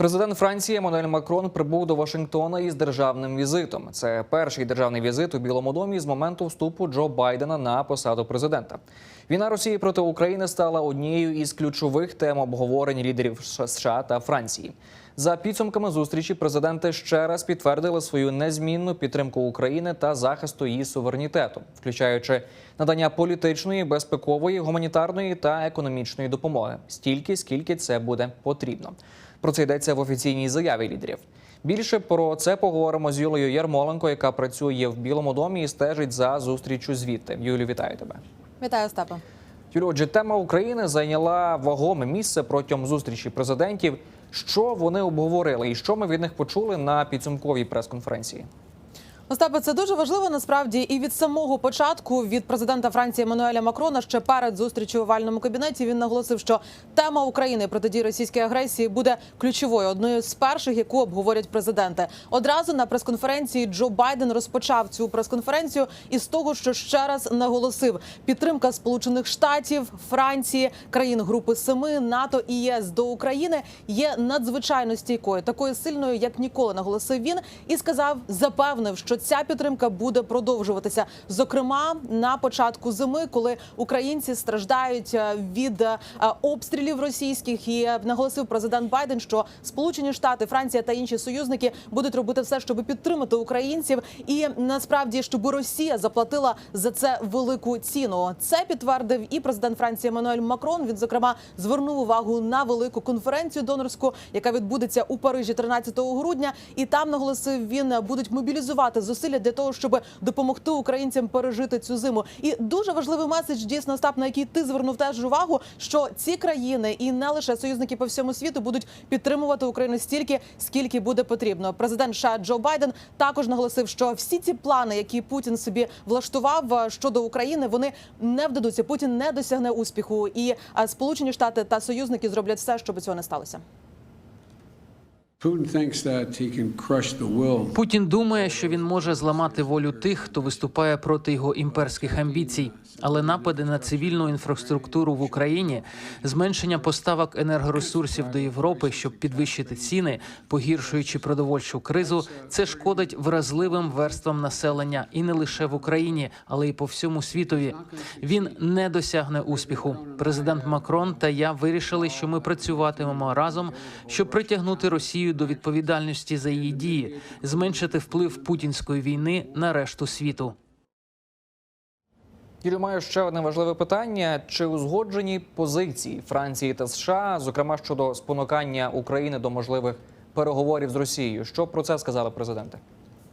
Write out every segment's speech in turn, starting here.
Президент Франції Еммануель Макрон прибув до Вашингтона із державним візитом. Це перший державний візит у Білому домі з моменту вступу Джо Байдена на посаду президента. Війна Росії проти України стала однією із ключових тем обговорень лідерів США та Франції. За підсумками зустрічі президенти ще раз підтвердили свою незмінну підтримку України та захисту її суверенітету, включаючи надання політичної, безпекової, гуманітарної та економічної допомоги стільки, скільки це буде потрібно. Про це йдеться в офіційній заяві лідерів. Більше про це поговоримо з Юлею Ярмоленко, яка працює в Білому домі і стежить за зустрічю звідти. Юлю, вітаю тебе. Вітаю, Остапа. Юлю, отже, тема України зайняла вагоме місце протягом зустрічі президентів. Що вони обговорили, і що ми від них почули на підсумковій прес-конференції? Остапе, це дуже важливо насправді і від самого початку від президента Франції Еммануеля Макрона ще перед зустрічю у овальному кабінеті він наголосив, що тема України протидії російській агресії буде ключовою, одною з перших, яку обговорять президенти. Одразу на прес-конференції Джо Байден розпочав цю прес-конференцію із того, що ще раз наголосив підтримка Сполучених Штатів, Франції, країн Групи Семи, НАТО і ЄС до України є надзвичайно стійкою, такою сильною, як ніколи, наголосив він, і сказав, запевнив, що ця підтримка буде продовжуватися. Зокрема, на початку зими, коли українці страждають е, від е, обстрілів російських, і е, наголосив президент Байден, що Сполучені Штати, Франція та інші союзники будуть робити все, щоб підтримати українців, і насправді, щоб Росія заплатила за це велику ціну. Це підтвердив і президент Франції Еммануель Макрон. Він зокрема звернув увагу на велику конференцію донорську, яка відбудеться у Парижі 13 грудня. І там наголосив він будуть мобілізувати зусилля для того, щоб допомогти українцям пережити цю зиму. І дуже важливий меседж дійсно Остап, на який ти звернув теж увагу, що ці країни і не лише союзники по всьому світу будуть підтримувати Україну стільки, скільки буде потрібно. Президент США Джо Байден також наголосив, що всі ці плани, які Путін собі влаштував е, щодо України, вони не вдадуться. Путін не досягне успіху, і е, Сполучені Штати та союзники зроблять все, щоб цього не сталося. Путін думає, що він може зламати волю тих, хто виступає проти його імперських амбіцій. Але напади на цивільну інфраструктуру в Україні, зменшення поставок енергоресурсів до Європи, щоб підвищити ціни, погіршуючи продовольчу кризу, це шкодить вразливим верствам населення і не лише в Україні, але й по всьому світові. Він не досягне успіху. Президент Макрон та я вирішили, що ми працюватимемо разом, щоб притягнути Росію до відповідальності за її дії, зменшити вплив путінської війни на решту світу. Юлю, маю ще одне важливе питання: чи узгоджені позиції Франції та США, зокрема щодо спонукання України до можливих переговорів з Росією? Що про це сказали президенти?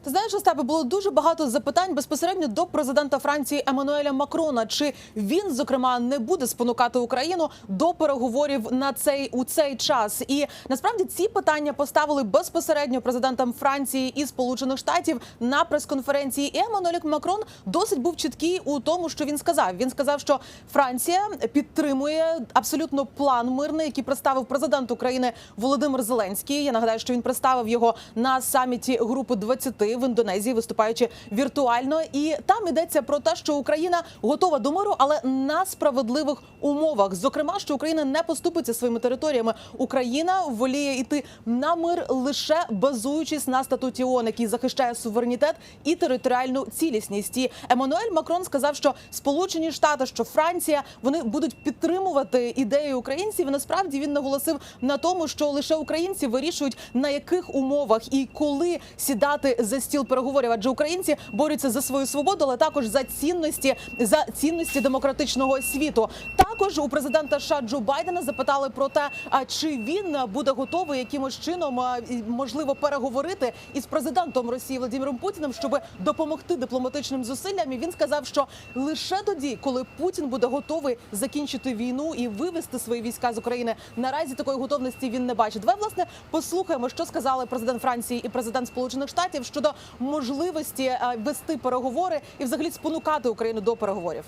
Ти знаєш, Остапе, було дуже багато запитань безпосередньо до президента Франції Еммануеля Макрона. Чи він зокрема не буде спонукати Україну до переговорів на цей у цей час? І насправді ці питання поставили безпосередньо президентам Франції і Сполучених Штатів на прес-конференції. І Еммануель Макрон досить був чіткий у тому, що він сказав. Він сказав, що Франція підтримує абсолютно план мирний, який представив президент України Володимир Зеленський. Я нагадаю, що він представив його на саміті групи 20 в Індонезії, виступаючи віртуально. І там йдеться про те, що Україна готова до миру, але на справедливих умовах. Зокрема, що Україна не поступиться своїми територіями. Україна воліє йти на мир лише базуючись на статуті ООН, який захищає суверенітет і територіальну цілісність. І Еммануель Макрон сказав, що Сполучені Штати, що Франція, вони будуть підтримувати ідеї українців. І насправді він наголосив на тому, що лише українці вирішують на яких умовах і коли сідати за стіл переговорів. Адже українці борються за свою свободу, але також за цінності за цінності демократичного світу. Також у президента США Джо Байдена запитали про те, а чи він буде готовий якимось чином можливо переговорити із президентом Росії Владимиром Путіним, щоб допомогти дипломатичним зусиллям. І він сказав, що лише тоді, коли Путін буде готовий закінчити війну і вивести свої війська з України, наразі такої готовності він не бачить. Давай, власне, послухаємо, що сказали президент Франції і президент Сполучених Штатів щодо можливості е, вести переговори і взагалі спонукати Україну до переговорів.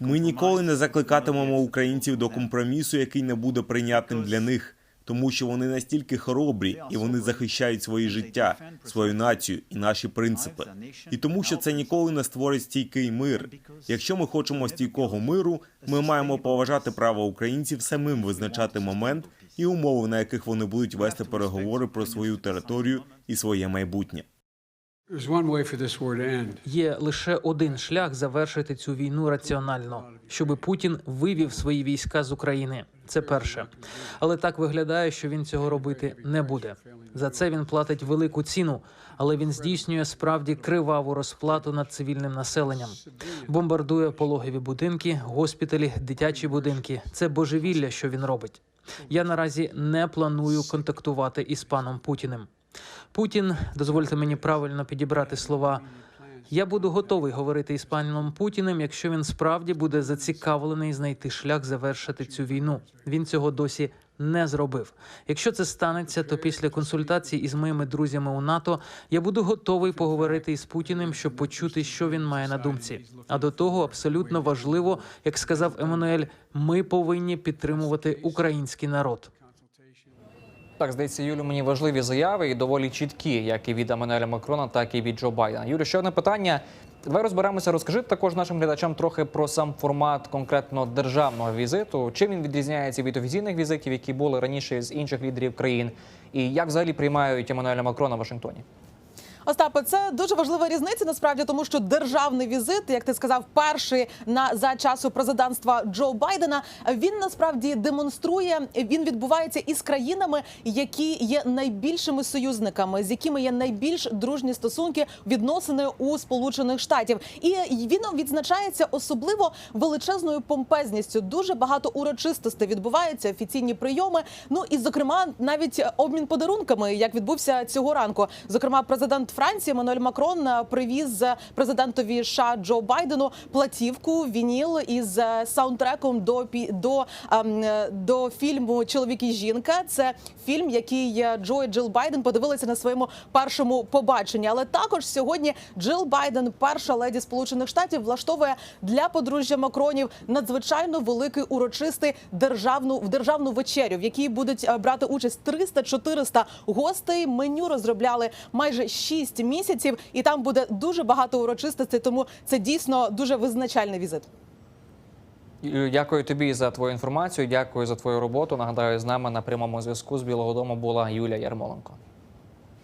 Ми ніколи не закликатимемо українців до компромісу, який не буде прийнятним для них. Тому що вони настільки хоробрі і вони захищають своє життя, свою націю і наші принципи. І тому, що це ніколи не створить стійкий мир. Якщо ми хочемо стійкого миру, ми маємо поважати право українців самим визначати момент і умови, на яких вони будуть вести переговори про свою територію і своє майбутнє. Є лише один шлях завершити цю війну раціонально, щоб Путін вивів свої війська з України. Це перше, але так виглядає, що він цього робити не буде. За це він платить велику ціну, але він здійснює справді криваву розплату над цивільним населенням. Бомбардує пологові будинки, госпіталі, дитячі будинки. Це божевілля, що він робить. Я наразі не планую контактувати із паном Путіним. Путін, дозвольте мені правильно підібрати слова. Я буду готовий говорити із паном Путіним, якщо він справді буде зацікавлений знайти шлях завершити цю війну. Він цього досі не зробив. Якщо це станеться, то після консультацій із моїми друзями у НАТО я буду готовий поговорити із Путіним, щоб почути, що він має на думці. А до того абсолютно важливо, як сказав Еммануель, ми повинні підтримувати український народ. Так, здається, Юлю, мені важливі заяви і доволі чіткі, як і від Еммануеля Макрона, так і від Джо Байдена. Юлю, ще одне питання. Давай розберемося. Розкажи також нашим глядачам трохи про сам формат конкретно державного візиту. Чим він відрізняється від офіційних візитів, які були раніше з інших лідерів країн, і як взагалі приймають Еммануеля Макрона в Вашингтоні? Остапе, це дуже важлива різниця насправді, тому що державний візит, як ти сказав, перший на за часу президентства Джо Байдена, він насправді демонструє. Він відбувається із країнами, які є найбільшими союзниками, з якими є найбільш дружні стосунки відносини у Сполучених Штатів, і він відзначається особливо величезною помпезністю. Дуже багато урочистостей відбувається, офіційні прийоми. Ну і зокрема, навіть обмін подарунками, як відбувся цього ранку. Зокрема, президент Франції Мануель Макрон е, привіз президентові США Джо Байдену платівку вініл із е, саундтреком до до, ем, е, до фільму Чоловік і жінка. Це фільм, який Джо і Джил Байден подивилися на своєму першому побаченні. Але також сьогодні Джил Байден, перша леді Сполучених Штатів, влаштовує для подружжя Макронів надзвичайно великий урочистий державну в державну вечерю, в якій будуть брати участь 300-400 гостей. Меню розробляли майже 6 місяців, і там буде дуже багато урочистостей. Тому це дійсно дуже визначальний візит. Дякую тобі за твою інформацію. Дякую за твою роботу. Нагадаю, з нами на прямому зв'язку з Білого Дому була Юлія Ярмоленко.